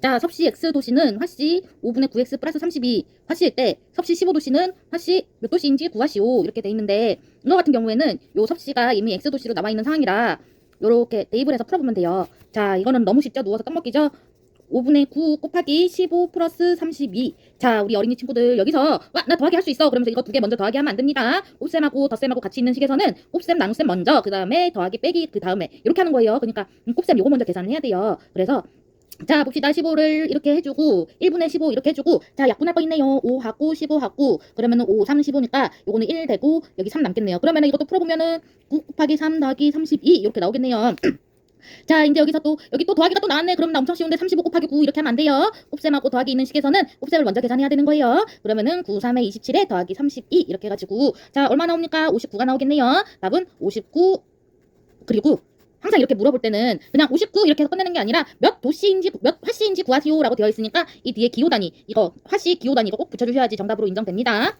자, 섭씨 x 도시는 화씨 5분의 9x 플러스 32 화씨일 때 섭씨 15도시는 화씨 몇 도시인지 구하시오 이렇게 돼 있는데 이거 같은 경우에는 요 섭씨가 이미 x 도시로 나와 있는 상황이라 요렇게 대입을 해서 풀어보면 돼요. 자, 이거는 너무 쉽죠? 누워서 떡먹기죠? 5분의 9 곱하기 15 플러스 32. 자, 우리 어린이 친구들 여기서 와, 나 더하기 할 수 있어. 그러면서 이거 두 개 먼저 더하기 하면 안 됩니다. 곱셈하고 덧셈하고 같이 있는 식에서는 곱셈, 나눗셈 먼저, 그 다음에 더하기 빼기 그 다음에 이렇게 하는 거예요. 그러니까 음, 곱셈 요거 먼저 계산을 해야 돼요. 그래서 자, 봅시다. 15를 이렇게 해주고, 1분의 15 이렇게 해주고, 자, 약분할 거 있네요. 5 하고, 15 하고, 그러면 은 5, 3, 15니까, 요거는 1 되고, 여기 3 남겠네요. 그러면 은 이것도 풀어보면은, 9 곱하기 3 더하기 32, 이렇게 나오겠네요. 자, 이제 여기서 또, 여기 또 더하기가 또 나왔네. 그럼 나 엄청 쉬운데 35 곱하기 9 이렇게 하면 안 돼요. 곱셈하고 더하기 있는 식에서는 곱셈을 먼저 계산해야 되는 거예요. 그러면은 9, 3에 27에 더하기 32 이렇게 해가지고, 자, 얼마 나옵니까? 59가 나오겠네요. 답은 59, 그리고 항상 이렇게 물어볼 때는 그냥 59 이렇게 해서 끝내는 게 아니라 몇 도시인지 몇 화씨인지 구하시오라고 되어 있으니까 이 뒤에 기호 단위 이거 화씨 기호 단위 이거 꼭 붙여주셔야지 정답으로 인정됩니다.